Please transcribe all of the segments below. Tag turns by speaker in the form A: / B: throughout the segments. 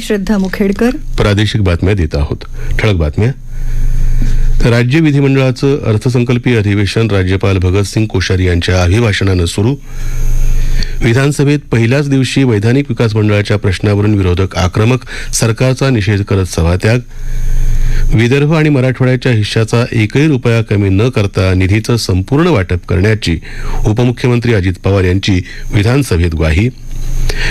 A: श्रद्धा मुखेडकर
B: प्रादेशिक बातम्या देत आहोत ठळक बातम्या राज्य विधिमंडळाचं अर्थसंकल्पीय अधिवेशन राज्यपाल भगतसिंग कोश्यारी यांच्या अभिभाषणानं सुरू विधानसभेत पहिल्याच दिवशी वैधानिक विकास मंडळाच्या प्रश्नावरून विरोधक आक्रमक सरकारचा निषेध करत सभात्याग विदर्भ आणि मराठवाड्याच्या हिश्शाचा एकही रुपया कमी न करता निधीचं संपूर्ण वाटप करण्याची उपमुख्यमंत्री अजित पवार यांची विधानसभेत ग्वाही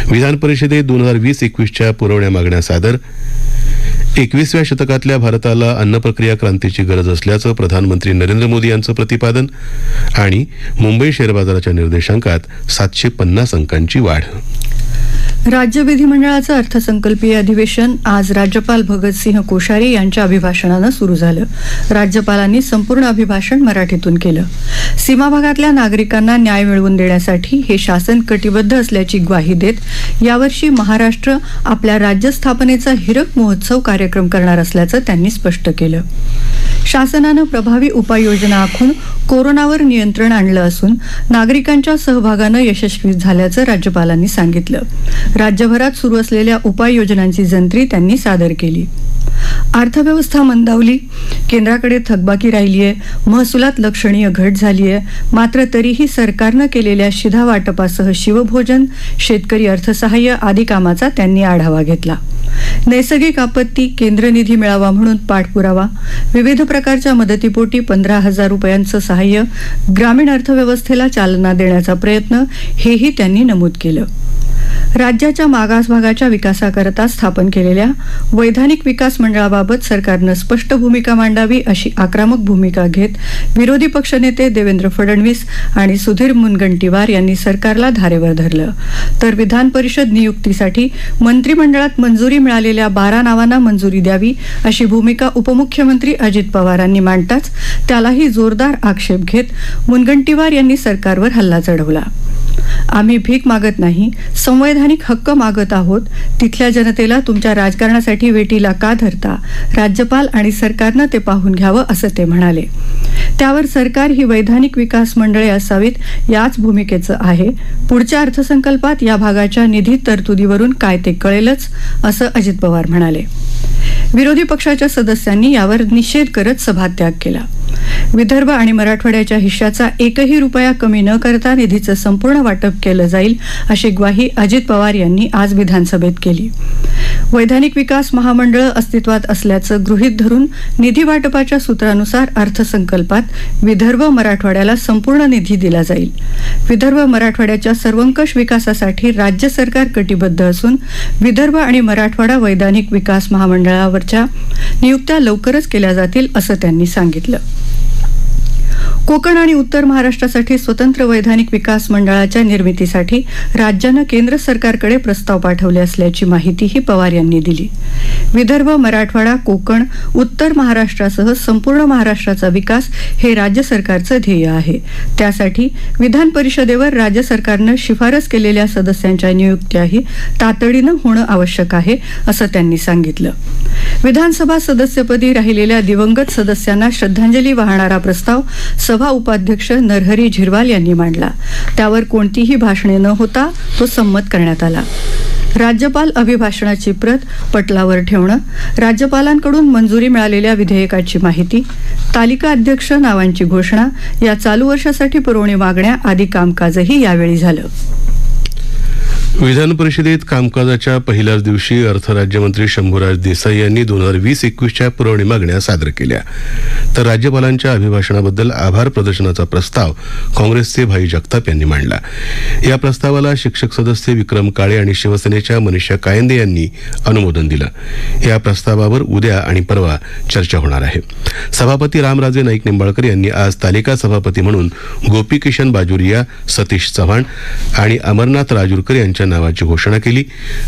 B: विधान परिषदेत दोन हजार वीस एकवीसच्या पुरवण्या मागण्या सादर एकवीसव्या शतकातल्या भारताला अन्न प्रक्रिया क्रांतीची गरज असल्याचं प्रधानमंत्री नरेंद्र मोदी यांचं प्रतिपादन आणि मुंबई शेअर बाजाराच्या निर्देशांकात सातशे पन्नास अंकांची वाढ
A: राज्य विधिमंडळाचं अर्थसंकल्पीय अधिवेशन आज राज्यपाल भगतसिंह कोश्यारी यांच्या अभिभाषणानं सुरू झालं राज्यपालांनी संपूर्ण अभिभाषण मराठीतून केलं सीमा भागातल्या नागरिकांना न्याय मिळवून देण्यासाठी हे शासन कटिबद्ध असल्याची ग्वाही देत यावर्षी महाराष्ट्र आपल्या राज्य स्थापनेचा हिरक महोत्सव कार्यक्रम करणार असल्याचं त्यांनी स्पष्ट केलं शासनानं प्रभावी उपाययोजना आखून कोरोनावर नियंत्रण आणलं असून नागरिकांच्या सहभागानं यशस्वी झाल्याचं राज्यपालांनी सांगितलं राज्यभरात सुरू असलेल्या उपाययोजनांची जंत्री त्यांनी सादर केली अर्थव्यवस्था मंदावली केंद्राकडे थकबाकी राहिलीय महसुलात लक्षणीय घट झालीय मात्र तरीही सरकारनं केलेल्या शिधा वाटपासह शिवभोजन शेतकरी अर्थसहाय्य आदी कामाचा त्यांनी आढावा घेतला नैसर्गिक आपत्ती केंद्र निधी मिळावा म्हणून पाठपुरावा विविध प्रकारच्या मदतीपोटी पंधरा हजार रुपयांचं सहाय्य ग्रामीण अर्थव्यवस्थेला चालना देण्याचा प्रयत्न हेही त्यांनी नमूद केलं राज्याच्या मागास भागाच्या विकासाकरता स्थापन केलेल्या वैधानिक विकास मंडळाबाबत सरकारनं स्पष्ट भूमिका मांडावी अशी आक्रमक भूमिका घेत विरोधी पक्षनेते देवेंद्र फडणवीस आणि सुधीर मुनगंटीवार यांनी सरकारला धारेवर धरलं तर विधान परिषद नियुक्तीसाठी मंत्रिमंडळात मंजुरी मिळालेल्या बारा नावांना मंजुरी द्यावी अशी भूमिका उपमुख्यमंत्री अजित पवारांनी मांडताच त्यालाही जोरदार आक्षेप घेत मुनगंटीवार यांनी सरकारवर हल्ला चढवला आम्ही भीक मागत नाही संवैधानिक हक्क मागत आहोत तिथल्या जनतेला तुमच्या राजकारणासाठी वेटीला का धरता राज्यपाल आणि सरकारनं ते पाहून घ्यावं असं ते म्हणाले त्यावर सरकार ही वैधानिक विकास मंडळे असावीत याच भूमिकेचं आहे पुढच्या अर्थसंकल्पात या भागाच्या निधी तरतुदीवरून काय ते कळेलच असं अजित पवार म्हणाले विरोधी पक्षाच्या सदस्यांनी यावर निषेध करत सभात्याग केला विदर्भ आणि मराठवाड्याच्या हिश्शाचा एकही रुपया कमी न करता निधीचं संपूर्ण वाटप केलं जाईल अशी ग्वाही अजित पवार यांनी आज विधानसभेत केली वैधानिक विकास महामंडळ अस्तित्वात असल्याचं गृहीत धरून निधी वाटपाच्या सूत्रानुसार अर्थसंकल्पात विदर्भ मराठवाड्याला संपूर्ण निधी दिला जाईल विदर्भ मराठवाड्याच्या सर्वंकष विकासासाठी राज्य सरकार कटिबद्ध असून विदर्भ आणि मराठवाडा वैधानिक विकास महामंडळावरच्या नियुक्त्या लवकरच केल्या जातील असं त्यांनी सांगितलं कोकण आणि उत्तर महाराष्ट्रासाठी स्वतंत्र वैधानिक विकास मंडळाच्या निर्मितीसाठी राज्यानं केंद्र सरकारकडे प्रस्ताव पाठवले असल्याची माहितीही पवार यांनी दिली विदर्भ मराठवाडा कोकण उत्तर महाराष्ट्रासह संपूर्ण महाराष्ट्राचा विकास हे राज्य सरकारचं ध्येय आहे त्यासाठी विधान परिषदेवर राज्य सरकारनं शिफारस केलेल्या सदस्यांच्या नियुक्त्याही तातडीनं होणं आवश्यक आहे असं त्यांनी सांगितलं विधानसभा सदस्यपदी राहिलेल्या दिवंगत सदस्यांना श्रद्धांजली वाहणारा प्रस्ताव सभा उपाध्यक्ष नरहरी झिरवाल यांनी मांडला त्यावर कोणतीही भाषणे न होता तो संमत करण्यात आला राज्यपाल अभिभाषणाची प्रत पटलावर ठेवणं राज्यपालांकडून मंजुरी मिळालेल्या विधेयकाची माहिती तालिका अध्यक्ष नावांची घोषणा या चालू वर्षासाठी पुरवणी मागण्या आदी कामकाजही यावेळी झालं विधान परिषदेत कामकाजाच्या पहिल्याच दिवशी अर्थ राज्यमंत्री शंभूराज देसाई यांनी दोन हजार वीस एकवीसच्या पुरवणी मागण्या सादर केल्या तर राज्यपालांच्या अभिभाषणाबद्दल आभार प्रदर्शनाचा प्रस्ताव काँग्रेसचे भाई जगताप यांनी मांडला या प्रस्तावाला शिक्षक सदस्य विक्रम काळे आणि शिवसेनेच्या मनीषा कायंदे यांनी अनुमोदन दिलं या प्रस्तावावर उद्या आणि परवा चर्चा होणार आहे सभापती रामराजे नाईक निंबाळकर यांनी आज तालिका सभापती म्हणून गोपीकिशन बाजुरिया सतीश चव्हाण आणि अमरनाथ राजूरकर यांच्या नावाची घोषणा केली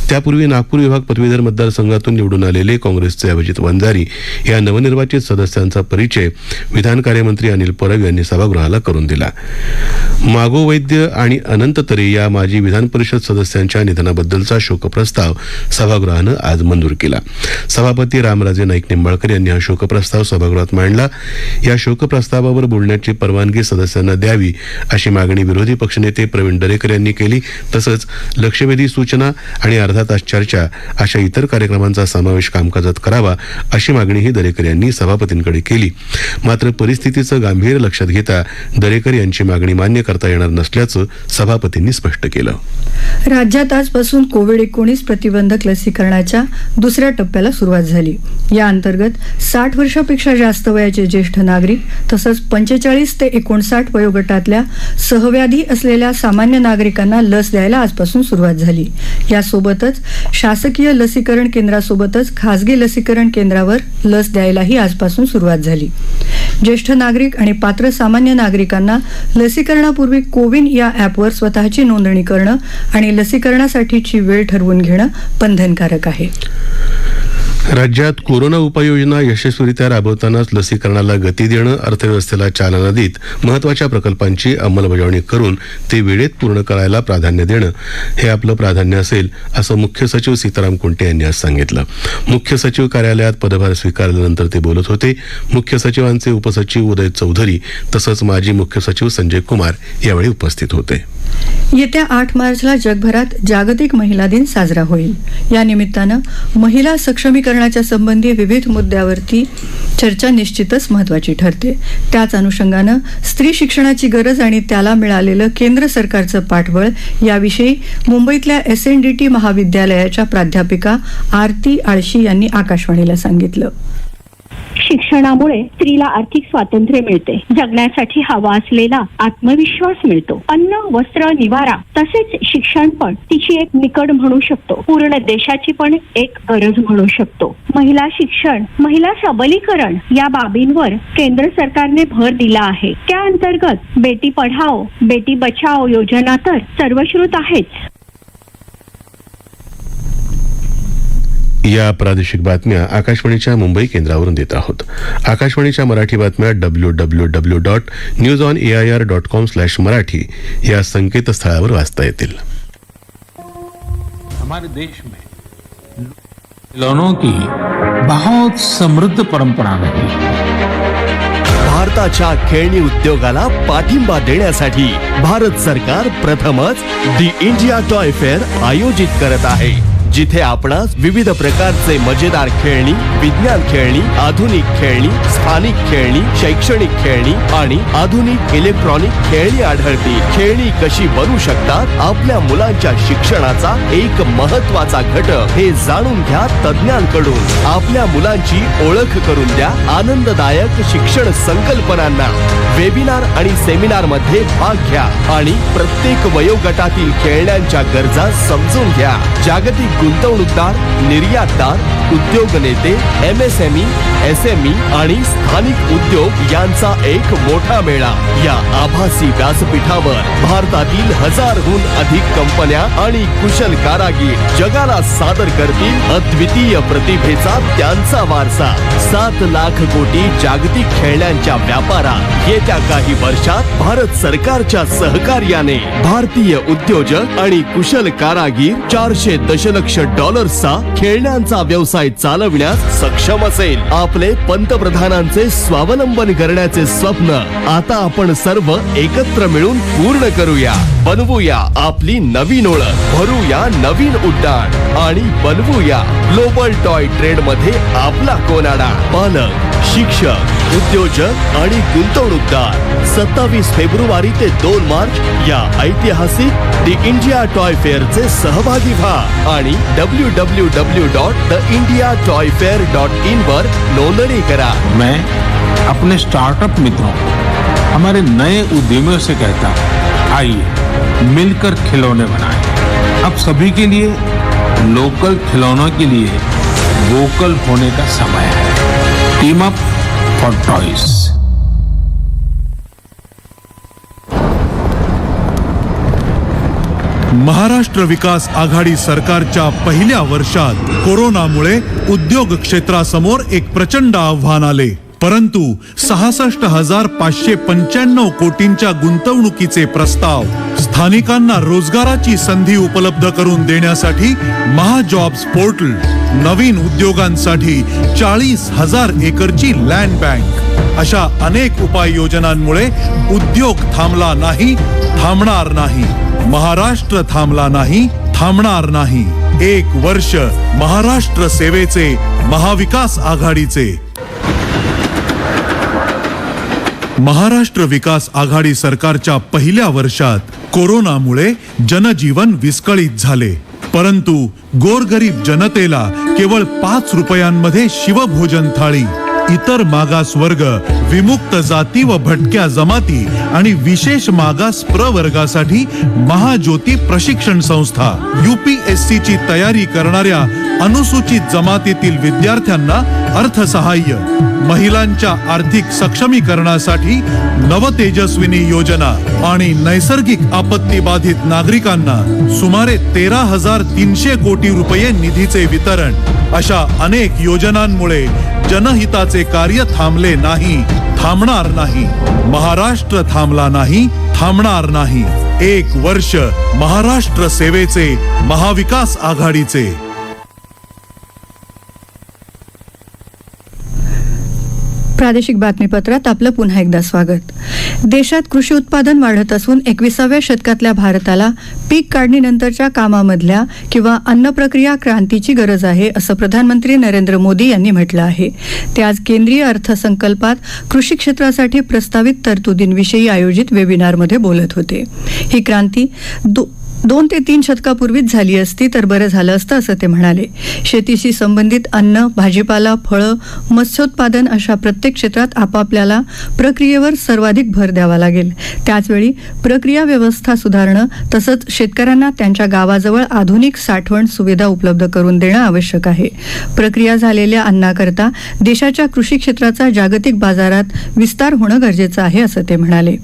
A: त्यापूर्वी नागपूर विभाग पदवीधर मतदारसंघातून निवडून आलेले काँग्रेसचे अभिजित वंजारी या नवनिर्वाचित सदस्यांचा परिचय विधान कार्यमंत्री अनिल परब यांनी सभागृहाला करून दिला मागो वैद्य आणि अनंत तरे या माजी विधान परिषद सदस्यांच्या निधनाबद्दलचा शोकप्रस्ताव सभागृहानं आज मंजूर केला सभापती रामराजे नाईक निंबाळकर यांनी हा शोकप्रस्ताव सभागृहात मांडला या शोकप्रस्तावावर बोलण्याची परवानगी सदस्यांना द्यावी अशी मागणी विरोधी पक्षनेते प्रवीण दरेकर यांनी केली तसंच लक्षवेधी सूचना आणि अर्धा तास चर्चा अशा इतर कार्यक्रमांचा समावेश कामकाजात करावा अशी मागणीही दरेकर यांनी सभापतींकडे केली मात्र परिस्थितीचं गांभीर्य लक्षात घेता दरेकर यांची मागणी मान्य करता येणार नसल्याचं सभापतींनी स्पष्ट केलं राज्यात आजपासून कोविड एकोणीस प्रतिबंधक लसीकरणाच्या दुसऱ्या टप्प्याला सुरुवात झाली या अंतर्गत साठ वर्षापेक्षा जास्त वयाचे ज्येष्ठ नागरिक तसंच पंचेचाळीस ते एकोणसाठ वयोगटातल्या सहव्याधी असलेल्या सामान्य नागरिकांना लस द्यायला आजपासून सुरुवात झाली यासोबतच शासकीय लसीकरण केंद्रासोबतच खासगी लसीकरण केंद्रावर लस द्यायलाही आजपासून सुरुवात झाली ज्येष्ठ नागरिक आणि पात्र सामान्य नागरिकांना लसीकरणापूर्वी कोविन या ॲपवर स्वतःची नोंदणी करणं आणि लसीकरणासाठीची वेळ ठरवून घेणं बंधनकारक आहे राज्यात कोरोना उपाययोजना यशस्वीरित्या राबवतानाच लसीकरणाला गती देणं अर्थव्यवस्थेला चालना देत महत्वाच्या प्रकल्पांची अंमलबजावणी करून ते वेळेत पूर्ण करायला प्राधान्य देणं हे आपलं प्राधान्य असेल असं मुख्य सचिव सीताराम कुंटे यांनी आज सांगितलं मुख्य सचिव कार्यालयात पदभार स्वीकारल्यानंतर ते बोलत होते मुख्य सचिवांचे उपसचिव उदय चौधरी तसंच माजी मुख्य सचिव संजय कुमार यावेळी उपस्थित होते येत्या आठ मार्चला जगभरात जागतिक महिला दिन साजरा होईल या निमित्तानं महिला सक्षमीकरणाच्या संबंधी विविध मुद्द्यावरती चर्चा निश्चितच महत्वाची ठरते त्याच अनुषंगानं स्त्री शिक्षणाची गरज आणि त्याला मिळालेलं केंद्र सरकारचं पाठबळ याविषयी मुंबईतल्या एस एन डी टी महाविद्यालयाच्या प्राध्यापिका आरती आळशी यांनी आकाशवाणीला सांगितलं शिक्षणामुळे स्त्रीला आर्थिक स्वातंत्र्य मिळते जगण्यासाठी हवा असलेला आत्मविश्वास मिळतो अन्न वस्त्र निवारा तसेच शिक्षण पण तिची एक निकड म्हणू शकतो पूर्ण देशाची पण एक गरज म्हणू शकतो महिला शिक्षण महिला सबलीकरण या बाबींवर केंद्र सरकारने भर दिला आहे त्या अंतर्गत बेटी पढाओ बेटी बचाओ योजना तर सर्वश्रुत आहेच
B: या प्रादेशिक बातम्या आकाशवाणीच्या मुंबई केंद्रावरून देत आहोत आकाशवाणीच्या मराठी बातम्या W W W dot news on A I R dot com slash Marathi या संकेतस्थळावर वाचता येतील
C: बहुत समृद्ध परंपरा भारताच्या खेळणी उद्योगाला पाठिंबा देण्यासाठी भारत सरकार प्रथमच दी इंडिया टॉय फेअर आयोजित करत आहे जिथे आपणास विविध प्रकारचे मजेदार खेळणी विज्ञान खेळणी आधुनिक खेळणी स्थानिक खेळणी शैक्षणिक खेळणी आणि आधुनिक इलेक्ट्रॉनिक खेळणी आढळती खेळणी कशी बनू शकतात आपल्या मुलांच्या शिक्षणाचा एक महत्वाचा घटक हे जाणून घ्या तज्ञांकडून आपल्या मुलांची ओळख करून द्या आनंददायक शिक्षण संकल्पनांना वेबिनार आणि सेमिनार मध्ये भाग घ्या आणि प्रत्येक वयोगटातील खेळण्यांच्या गरजा समजून घ्या जागतिक गुंतवणूकदार निर्यातदार उद्योग नेते एम एसएमई e, e आणि स्थानिक उद्योग यांचा एक मोठा मेळा या आभासी व्यासपीठावर भारतातील हजारहून अधिक कंपन्या आणि कुशल कारागीर जगाला सादर करतील अद्वितीय प्रतिभेचा त्यांचा वारसा सात लाख कोटी जागतिक खेळण्यांच्या व्यापारात येत्या काही वर्षात भारत सरकारच्या सहकार्याने भारतीय उद्योजक आणि कुशल कारागीर चारशे दशलक्ष दशलक्ष डॉलर्सचा खेळण्यांचा व्यवसाय चालविण्यास सक्षम असेल आपले पंतप्रधानांचे स्वावलंबन करण्याचे स्वप्न आता आपण सर्व एकत्र मिळून पूर्ण करूया बनवूया आपली नवीन ओळख भरूया नवीन उड्डाण आणि बनवूया ग्लोबल टॉय ट्रेड मध्ये आपला कोनाडा पालक शिक्षक उद्योजक आणि गुंतवणूकदार सत्तावीस फेब्रुवारी ते दोन मार्च या ऐतिहासिक द इंडिया टॉय फेअरचे सहभागी व्हा आणि W W W dot the India toy fair dot in वर नोंदणी करा मैं अपने स्टार्टअप मित्रों हमारे नए उद्यमियों से कहता आई आइए मिलकर खिलौने बनाएं अब सभी के लिए लोकल खिलौनों के लिए वोकल होने का समय है team up for toys
D: Maharashtra Vikas Aghadi सरकारच्या पहिल्या वर्षात कोरोनामुळे उद्योग क्षेत्रासमोर एक प्रचंड आव्हान आले परंतु सहासष्ट हजार पाचशे पंच्याण्णव कोटींच्या गुंतवणुकीचे प्रस्ताव स्थानिकांना रोजगाराची संधी उपलब्ध करून देण्यासाठी महाजॉब्स पोर्टल नवीन उद्योगांसाठी चाळीस हजार एकरची लँड बँक अशा अनेक उपाययोजनांमुळे उद्योग थांबला नाही थांबणार नाही महाराष्ट्र थांबला नाही थांबणार नाही एक वर्ष महाराष्ट्र सेवेचे महाविकास आघाडीचे महाराष्ट्र विकास आघाडी सरकारच्या पहिल्या वर्षात कोरोनामुळे जनजीवन विस्कळीत झाले परंतु गोरगरीब जनतेला केवळ पाच रुपयांमध्ये शिवभोजन थाळी इतर मागास वर्ग विमुक्त जाती व भटक्या जमाती आणि विशेष मागास प्रवर्गासाठी महाज्योती प्रशिक्षण संस्था यूपीएससी ची तयारी करणाऱ्या अनुसूचित जमातीतील विद्यार्थ्यांना अर्थसहाय्य महिलांच्या आर्थिक सक्षमीकरणासाठी नवतेजस्विनी योजना आणि नैसर्गिक आपत्ती बाधित नागरिकांना सुमारे तेरा हजार तीनशे कोटी रुपये निधीचे वितरण अशा अनेक योजनांमुळे जनहिताचा कार्य थांबले नाही थांबणार नाही महाराष्ट्र थांबला नाही थांबणार नाही एक वर्ष महाराष्ट्र सेवेचे महाविकास आघाडीचे
A: प्रादेशिक बातमीपत्रात आपलं पुन्हा एकदा स्वागत देशात कृषी उत्पादन वाढत असून एकविसाव्या शतकातल्या भारताला पीक काढणीनंतरच्या कामामधल्या किंवा अन्न प्रक्रिया क्रांतीची गरज आहे असं प्रधानमंत्री नरेंद्र मोदी यांनी म्हटलं आहे ते आज केंद्रीय अर्थसंकल्पात कृषी क्षेत्रासाठी प्रस्तावित तरतुदींविषयी आयोजित वेबिनारमध्ये बोलत होते ही क्रांती दोन ते तीन शतकापूर्वीच झाली असती तर बरं झालं असतं असं ते म्हणाले शेतीशी संबंधित अन्न भाजीपाला फळं मत्स्योत्पादन अशा प्रत्येक क्षेत्रात आपापल्याला प्रक्रियेवर सर्वाधिक भर द्यावा लागेल त्याचवेळी प्रक्रिया व्यवस्था सुधारणं तसंच शेतकऱ्यांना त्यांच्या गावाजवळ आधुनिक साठवण सुविधा उपलब्ध करून देणं आवश्यक आहे प्रक्रिया झालेल्या अन्नाकरता देशाच्या कृषी क्षेत्राचा जागतिक बाजारात विस्तार होणं गरजेचं आहे असं ते म्हणाले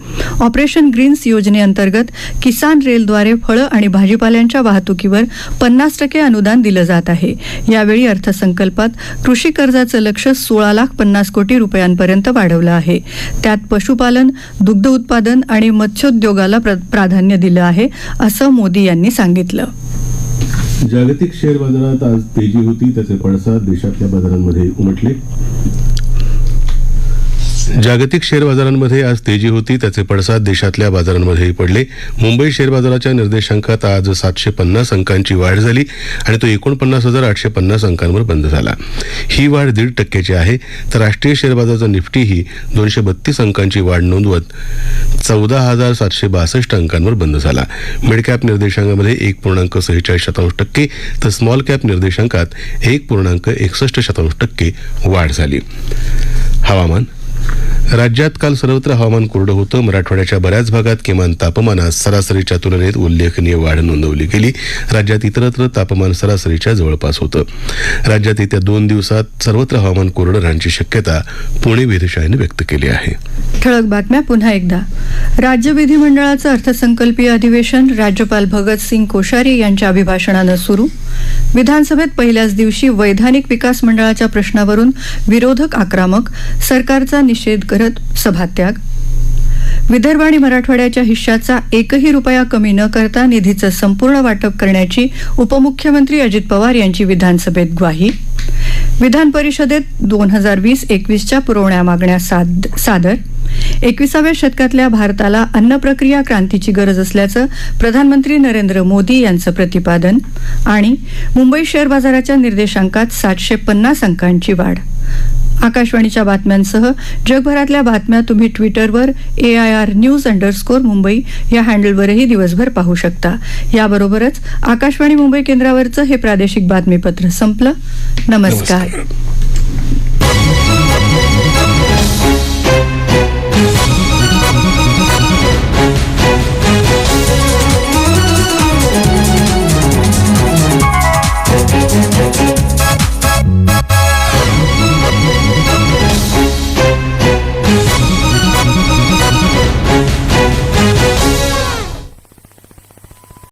A: ऑपरेशन ग्रीन्स योजनेअंतर्गत किसान रेलद्वारे फळं आणि भाजीपाल्यांच्या वाहतुकीवर पन्नास टक्के अनुदान दिलं जात आहे यावेळी अर्थसंकल्पात कृषी कर्जाचं लक्ष सोळा लाख पन्नास कोटी रुपयांपर्यंत वाढवलं आहे त्यात पशुपालन दुग्ध उत्पादन आणि मत्स्योद्योगाला प्राधान्य दिलं आहे असं मोदी यांनी सांगितलं
B: जागतिक शेअर बाजारात आज तेजी होती त्याचे पडसाद देशातल्या बाजारांमध्ये उमटले जागतिक शेअर बाजारांमध्ये आज तेजी होती त्याचे पडसाद देशातल्या बाजारांमध्येही पडले मुंबई शेअर बाजाराच्या निर्देशांकात आज सातशे पन्नास अंकांची वाढ झाली आणि तो एकोणपन्नास हजार आठशे पन्नास अंकांवर बंद झाला ही वाढ दीड टक्क्याची आहे तर राष्ट्रीय शेअर बाजाराचा निफ्टीही दोनशे बत्तीस अंकांची वाढ नोंदवत चौदा हजार सातशे बासष्ट अंकांवर बंद झाला मिडकॅप निर्देशांकामध्ये एक पूर्णांक सेहेचाळीस शतांश टक्के तर स्मॉल कॅप निर्देशांकात एक पूर्णांक एकसष्ट शतांश टक्के वाढ झाली हवामान राज्यात काल सर्वत्र हवामान कोरडं होतं मराठवाड्याच्या बऱ्याच भागात किमान तापमानात सरासरीच्या तुलनेत उल्लेखनीय वाढ नोंदवली गेली राज्यात इतरत्र तापमान सरासरीच्या जवळपास होतं राज्यात येत्या दोन दिवसात सर्वत्र हवामान कोरडं राहण्याची शक्यता पुणे वेधशाळेनं व्यक्त केली आहे
A: ठळक बातम्या पुन्हा एकदा राज्य विधिमंडळाचं अर्थसंकल्पीय अधिवेशन राज्यपाल भगतसिंग कोश्यारी यांच्या अभिभाषणानं सुरू विधानसभेत पहिल्याच दिवशी वैधानिक विकास मंडळाच्या प्रश्नावरून विरोधक आक्रमक सरकारचा निषेध करत सभात्याग विदर्भ आणि मराठवाड्याच्या हिश्शाचा एकही रुपया कमी न करता निधीचं संपूर्ण वाटप करण्याची उपमुख्यमंत्री अजित पवार यांची विधानसभेत ग्वाही विधान परिषदेत दोन हजार वीस एकवीसच्या पुरवण्या मागण्या साद सादर एकविसाव्या शतकातल्या भारताला अन्न प्रक्रिया क्रांतीची गरज असल्याचं प्रधानमंत्री नरेंद्र मोदी यांचं प्रतिपादन आणि मुंबई शेअर बाजाराच्या निर्देशांकात सातशे पन्नास अंकांची वाढ आकाशवाणीच्या बातम्यांसह जगभरातल्या बातम्या तुम्ही ट्विटरवर A I R news underscore Mumbai या हँडलवरही दिवसभर पाहू शकता याबरोबरच आकाशवाणी मुंबई केंद्रावरचं हे प्रादेशिक बातमीपत्र संपलं नमस्कार